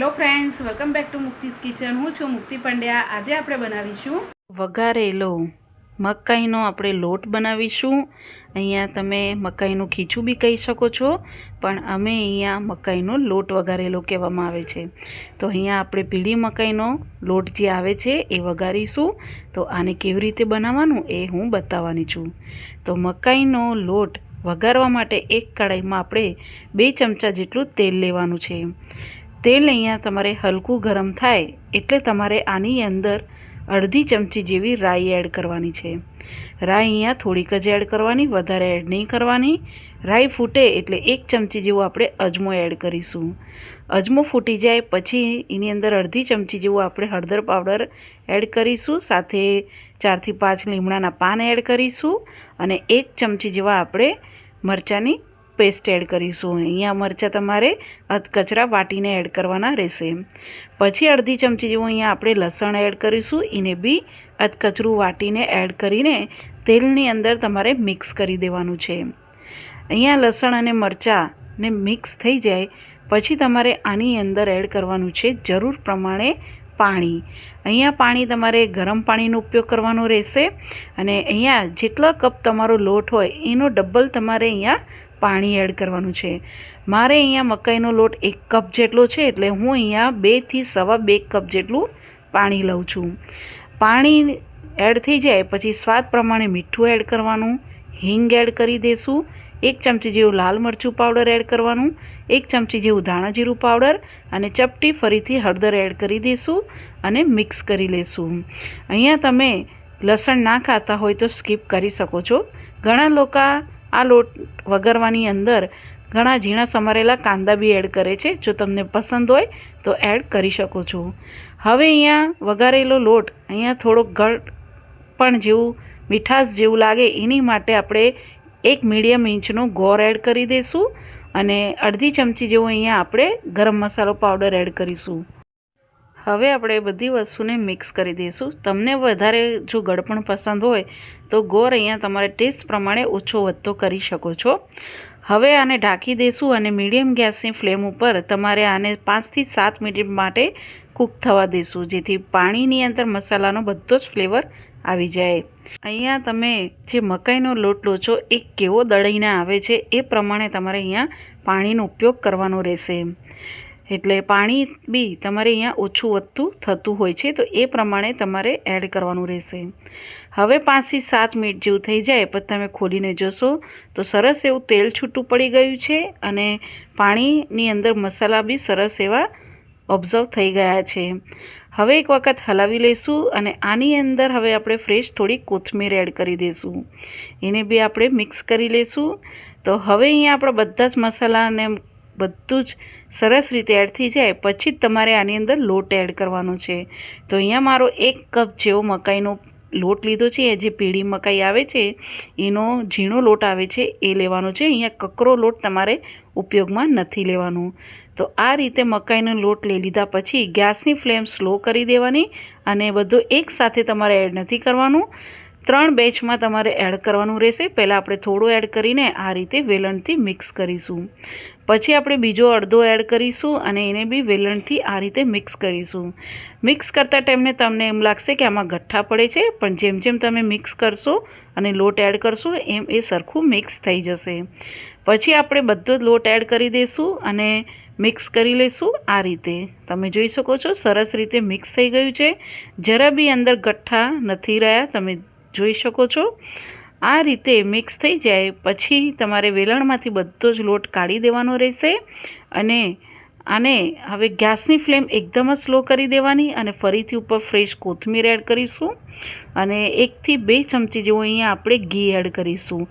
Hello friends, welcome back to Mukti's kitchen. હું છું મુક્તિ પંડ્યા. આજે આપણે બનાવીશું વઘારેલો મકાઈનો આપણે લોટ બનાવીશું. અહીંયા તમે મકાઈનું ખીચું બી કહી શકો છો, પણ અમે અહીંયા મકાઈનો લોટ વઘારેલો કહેવામાં આવે છે. તો અહીંયા આપણે પીળી મકાઈનો લોટ જે આવે છે એ વઘારીશું. તો આને કેવી રીતે બનાવવાનું એ હું બતાવવાની છું. તો મકાઈનો લોટ વઘારવા માટે એક કઢાઈમાં આપણે બે ચમચા જેટલું તેલ લેવાનું છે. તેલ અહીંયા તમારે હલકું ગરમ થાય એટલે તમારે આની અંદર અડધી ચમચી જેવી રાઈ એડ કરવાની છે. રાઈ અહીંયા થોડીક જ એડ કરવાની, વધારે એડ નહીં કરવાની. રાઈ ફૂટે એટલે એક ચમચી જેવું આપણે અજમો એડ કરીશું. અજમો ફૂટી જાય પછી એની અંદર અડધી ચમચી જેવું આપણે હળદર પાવડર એડ કરીશું, સાથે ચારથી પાંચ લીમડાના પાન એડ કરીશું અને એક ચમચી જેવા આપણે મરચાંની પેસ્ટ એડ કરીશું. અહીંયા મરચાં તમારે કચરા વાટીને એડ કરવાના રહેશે. પછી અડધી ચમચી જેવું અહીંયા આપણે લસણ એડ કરીશું. એને બી અધકચરું વાટીને એડ કરીને તેલની અંદર તમારે મિક્સ કરી દેવાનું છે. અહીંયા લસણ અને મરચાંને મિક્સ થઈ જાય. પછી તમારે આની અંદર એડ કરવાનું છે જરૂર પ્રમાણે પાણી. અહીંયા પાણી તમારે ગરમ પાણીનો ઉપયોગ કરવાનો રહેશે. અને અહીંયા જેટલા કપ તમારો લોટ હોય, એનો ડબલ તમારે અહીંયા પાણી એડ કરવાનું છે. મારે અહીંયા મકાઈનો લોટ એક કપ જેટલો છે એટલે હું અહીંયા બેથી સવા બે કપ જેટલું પાણી લઉં છું. પાણી એડ થઈ જાય પછી સ્વાદ પ્રમાણે મીઠું એડ કરવાનું, હિંગ એડ કરી દઈશું એક ચમચી જેવું લાલ મરચું પાવડર એડ કરવાનું, એક ચમચી જેવું ધાણા જીરું પાવડર અને ચપટી ફરીથી હળદર એડ કરી દઈશું અને મિક્સ કરી લઈશું અહીંયા તમે લસણ ના ખાતા હોય તો સ્કીપ કરી શકો છો. ઘણા લોકો આ લોટ વઘારવાની અંદર ઘણા ઝીણા સમારેલા કાંદા બી એડ કરે છે. જો તમને પસંદ હોય તો એડ કરી શકો છો. હવે અહીંયા વઘારેલો લોટ અહીંયા થોડોક ગળ પણ જેવું, મીઠાશ જેવું લાગે એની માટે આપણે એક મીડિયમ ઇંચનો ગોળ એડ કરી દઈશું અને અડધી ચમચી જેવું અહીંયા આપણે ગરમ મસાલો પાવડર એડ કરીશું. હવે આપણે બધી વસ્તુને મિક્સ કરી દઈશું. તમને વધારે જો ગળપણ પસંદ હોય, તો ગોળ અહીંયા તમારે ટેસ્ટ પ્રમાણે ઓછો વધતો કરી શકો છો. હવે આને ઢાંકી દઈશું અને મીડિયમ ગેસની ફ્લેમ ઉપર તમારે આને પાંચથી સાત મિનિટ માટે કૂક થવા દઈશું, જેથી પાણીની અંદર મસાલાનો બધો જ ફ્લેવર આવી જાય. અહીંયા તમે જે મકાઈનો લોટ લો છો, એ કેવો દળીને આવે છે, એ પ્રમાણે તમારે અહીંયા પાણીનો ઉપયોગ કરવાનો રહેશે. એટલે પાણી બી તમારે અહીંયા ઓછું વધતું થતું હોય છે, તો એ પ્રમાણે તમારે એડ કરવાનું રહેશે. હવે પાંચથી સાત મિનિટ જેવું થઈ જાય, પછી તમે ખોલીને જોશો, તો સરસ એવું તેલ છૂટું પડી ગયું છે અને પાણીની અંદર મસાલા બી સરસ એવા ઓબ્ઝર્વ થઈ ગયા છે. હવે એક વખત હલાવી લઈશું અને આની અંદર હવે આપણે ફ્રેશ થોડી કોથમીર એડ કરી દઈશું. એને બી આપણે મિક્સ કરી લઈશું. તો હવે અહીંયા આપણા બધા જ મસાલાને બધું જ સરસ રીતે એડ થઈ જાય. પછી જ તમારે આની અંદર લોટ એડ કરવાનો છે. તો અહીંયા મારો એક કપ જેવો મકાઈનો લોટ લીધો છે. જે પીળી મકાઈ આવે છે, એનો ઝીણો લોટ આવે છે, એ લેવાનો છે. અહીંયા કકરો લોટ તમારે ઉપયોગમાં નથી લેવાનો. તો આ રીતે મકાઈનો લોટ લઈ લીધા પછી ગેસની ફ્લેમ સ્લો કરી દેવાની અને બધું એકસાથે તમારે એડ નથી કરવાનું. ત્રણ બેચમાં તમારે એડ કરવાનું રહેશે. પહેલાં આપણે થોડું એડ કરીને આ રીતે વેલણથી મિક્સ કરીશું. પછી આપણે બીજો અડધો એડ કરીશું અને એને બી વેલણથી આ રીતે મિક્સ કરીશું. મિક્સ કરતા ટાઈમને તમને એમ લાગશે કે આમાં ગઠ્ઠા પડે છે, પણ જેમ જેમ તમે મિક્સ કરશો અને લોટ એડ કરશો, એમ એ સરખું મિક્સ થઈ જશે. પછી આપણે બધો જ લોટ એડ કરી દઈશું અને મિક્સ કરી લઈશું આ રીતે. તમે જોઈ શકો છો, સરસ રીતે મિક્સ થઈ ગયું છે. જરા બી અંદર ગઠ્ઠા નથી રહ્યા, તમે જોઈ શકો છો. આ રીતે મિક્સ થઈ જાય, પછી તમારે વેલણમાંથી બધો જ લોટ કાઢી દેવાનો રહેશે અને આને હવે ગેસની ફ્લેમ એકદમ જ સ્લો કરી દેવાની અને ફરીથી ઉપર ફ્રેશ કોથમીર એડ કરીશું. અને એકથી બે ચમચી જેવું અહીંયા આપણે ઘી એડ કરીશું.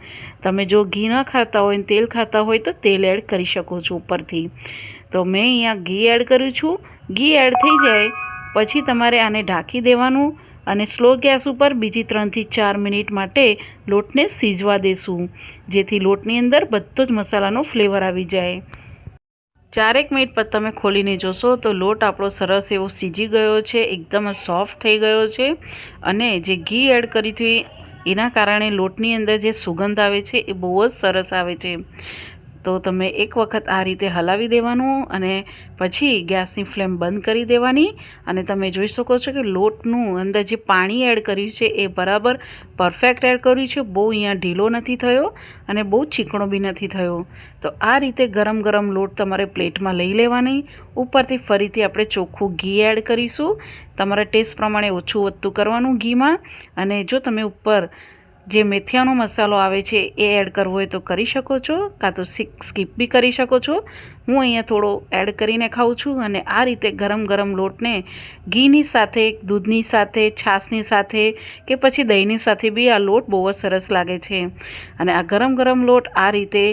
તમે જો ઘી ન ખાતા હોય તેલ ખાતા હોય તો તેલ એડ કરી શકો છો ઉપરથી. તો મેં અહીંયા ઘી એડ કર્યું છું. ઘી એડ થઈ જાય, પછી તમારે આને ઢાંકી દેવાનું. અને સ્લો ગેસ ઉપર બીજી ત્રણથી ચાર મિનિટ માટે લોટને સીજવા દેશું, જેથી લોટની અંદર બધો જ મસાલાનો ફ્લેવર આવી જાય. ચારેક મિનિટ પર તમે ખોલીને જોશો તો લોટ આપણો સરસ એવો સીજી ગયો છે, એકદમ સોફ્ટ થઈ ગયો છે અને જે ઘી એડ કરી હતી એના કારણે લોટની અંદર જે સુગંધ આવે છે એ બહુ જ સરસ આવે છે. તો તમે એક વખત આ રીતે હલાવી દેવાનું અને પછી ગેસની ફ્લેમ બંધ કરી દેવાની. અને તમે જોઈ શકો છો કે લોટનું અંદર જે પાણી એડ કર્યું છે એ બરાબર પરફેક્ટ એડ કર્યું છે. બહુ અહીંયા ઢીલો નથી થયો અને બહુ ચીકણો બી નથી થયો. તો આ રીતે ગરમ ગરમ લોટ તમારે પ્લેટમાં લઈ લેવાની. ઉપરથી ફરીથી આપણે ચોખ્ખું ઘી એડ કરીશું. તમારા ટેસ્ટ પ્રમાણે ઓછું વધતું કરવાનું ઘીમાં. અને જો તમે ઉપર જે મેથીયાનો મસાલો આવે છે એ એડ કરવો હોય તો કરી શકો છો, કાં તો સ્કીપ બી કરી શકો છો. હું અહીંયા થોડો એડ કરીને ખાઉં છું અને આ રીતે ગરમ ગરમ લોટને ઘીની સાથે, દૂધની સાથે, છાશની સાથે કે પછી દહીંની સાથે બી આ લોટ બહુ જ સરસ લાગે છે. અને આ ગરમ ગરમ લોટ આ રીતે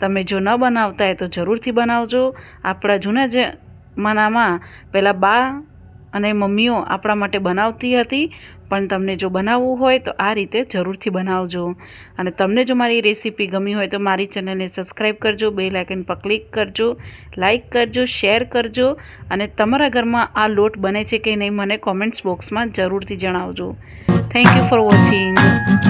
તમે જો ન બનાવતા હોય તો જરૂરથી બનાવજો. આપણા જૂના જમાનામાં પહેલાં બા અને મમ્મીઓ આપણા માટે બનાવતી હતી, પણ તમને જો બનાવવું હોય તો આ રીતે જરૂરથી બનાવજો. અને તમને જો મારી રેસીપી ગમી હોય તો મારી ચેનલને સબસ્ક્રાઈબ કરજો બે લાઇકન પર ક્લિક કરજો, લાઇક કરજો, શેર કરજો અને તમારા ઘરમાં આ લોટ બને છે કે નહીં મને કોમેન્ટ્સ બોક્સમાં જરૂરથી જણાવજો. Thank you for watching.